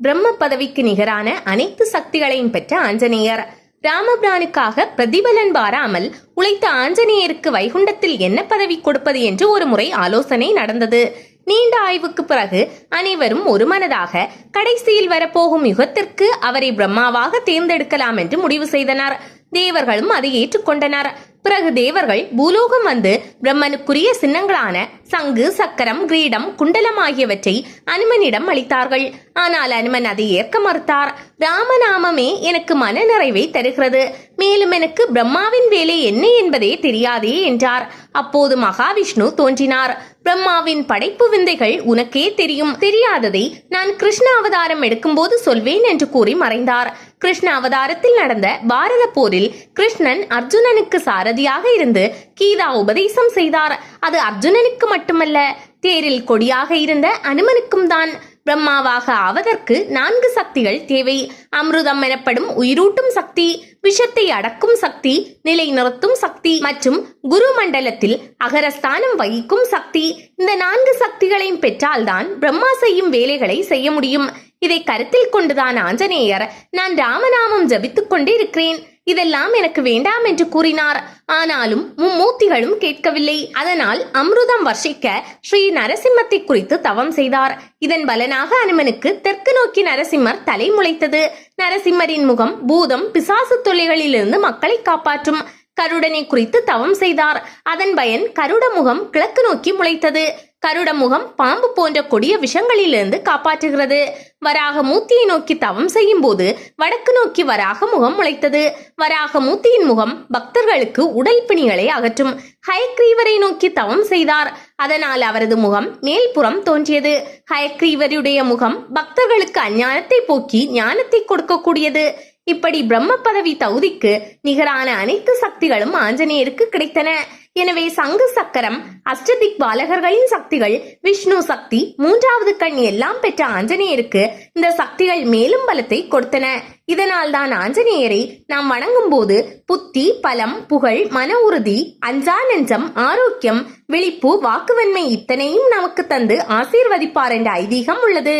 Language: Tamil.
பிரம்ம பதவிக்கு நிகரான அனைத்து சக்திகளையும் பெற்ற ஆஞ்சநேயர். ராமபிரானுக்காக பிரதிபலன் பாராமல் உழைத்த ஆஞ்சநேயருக்கு வைகுண்டத்தில் என்ன பதவி கொடுப்பது என்று ஒரு முறை ஆலோசனை நடந்தது. நீண்ட ஆய்வுக்கு பிறகு அனைவரும் ஒருமனதாக கடைசியில் வரப்போகும் யுகத்திற்கு அவரை பிரம்மாவாக தேர்ந்தெடுக்கலாம் என்று முடிவு செய்தனர். தேவர்களும் அதை ஏற்றுக்கொண்டனர். பிறகு தேவர்கள் பூலோகம் வந்து பிரம்மனுக்குரிய சின்னங்களான சங்கு சக்கரம் கிரீடம் குண்டலம் ஆகியவற்றை அனுமனிடம் அளித்தார்கள். ஆனால் அனுமன் அதை ஏற்க மறுத்தார். ராமநாமமே எனக்கு மன நிறைவை தருகிறது. மேலும் எனக்கு பிரம்மாவின் வேலை என்ன என்பதே தெரியாதே என்றார். அப்போது மகாவிஷ்ணு தோன்றினார். பிரம்மாவின் படைப்பு விந்தைகள் உனக்கே தெரியும். தெரியாததை நான் கிருஷ்ண அவதாரம் எடுக்கும்போது சொல்வேன் என்று கூறி மறைந்தார். கிருஷ்ண அவதாரத்தில் நடந்த பாரத போரில் கிருஷ்ணன் அர்ஜுனனுக்கு சாரதியாக இருந்து கீதா உபதேசம் செய்தார். அது அர்ஜுனனுக்கு மட்டுமல்ல தேரில் கொடியாக இருந்த அனுமனுக்கும் தான். பிரம்மாவாக ஆவதற்கு நான்கு சக்திகள் தேவை. அமிர்தம் எனப்படும் உயிரூட்டும் சக்தி விஷத்தை அடக்கும் சக்தி நிலைநிறுத்தும் சக்தி மற்றும் குரு மண்டலத்தில் அகரஸ்தானம் வகிக்கும் சக்தி. இந்த நான்கு சக்திகளையும் பெற்றால்தான் பிரம்மா செய்யும் வேலைகளை செய்ய முடியும். இதை கருத்தில் கொண்டுதான் ஆஞ்சநேயர் நான் ராமநாமம் ஜபித்துக் கொண்டே இருக்கிறேன் இதெல்லாம் எனக்கு வேண்டாம் என்று கூறினார். ஆனாலும் மும்மூர்த்திகளும் கேட்கவில்லை. அதனால் அம்ருதம் வர்ஷிக்க ஸ்ரீ நரசிம்மத்தை குறித்து தவம் செய்தார். இதன் பலனாக அனுமனுக்கு தெற்கு நோக்கி நரசிம்மர் தலை முளைத்தது. நரசிம்மரின் முகம் பூதம் பிசாசு தொல்லைகளிலிருந்து மக்களை காப்பாற்றும். கருடனை குறித்து தவம் செய்தார். அதன் பயன் கருட முகம் கிழக்கு நோக்கி முளைத்தது. கருட முகம் பாம்பு போன்ற கொடிய விஷங்களிலிருந்து காப்பாற்றுகிறது. வராக மூர்த்தியை நோக்கி தவம் செய்யும் போது வடக்கு நோக்கி வராக முகம் முளைத்தது. வராக மூர்த்தியின் முகம் பக்தர்களுக்கு உடல் பிணிகளை அகற்றும். ஹயக்ரீவரை நோக்கி தவம் செய்தார். அதனால் அவரது முகம் மேல்புறம் தோன்றியது. ஹயக்ரீவருடைய முகம் பக்தர்களுக்கு அஞ்ஞானத்தை போக்கி ஞானத்தை கொடுக்கக்கூடியது. இப்படி பிரம்ம பதவி தகுதிக்கு நிகரான அனைத்து சக்திகளும் ஆஞ்சநேயருக்கு கிடைத்தன. எனவே சங்கு சக்கரம் அஷ்டதிக் பாலகர்களின் சக்திகள் விஷ்ணு சக்தி மூன்றாவது கண் எல்லாம் பெற்ற ஆஞ்சநேயருக்கு இந்த சக்திகள் மேலும் பலத்தை கொடுத்தன. இதனால் தான் ஆஞ்சநேயரை நாம் வணங்கும் போது புத்தி பலம் புகழ் மன உறுதி அஞ்சா நெஞ்சம் ஆரோக்கியம் விழிப்பு வாக்குவன்மை இத்தனையும் நமக்கு தந்து ஆசீர்வதிப்பார் என்ற ஐதீகம் உள்ளது.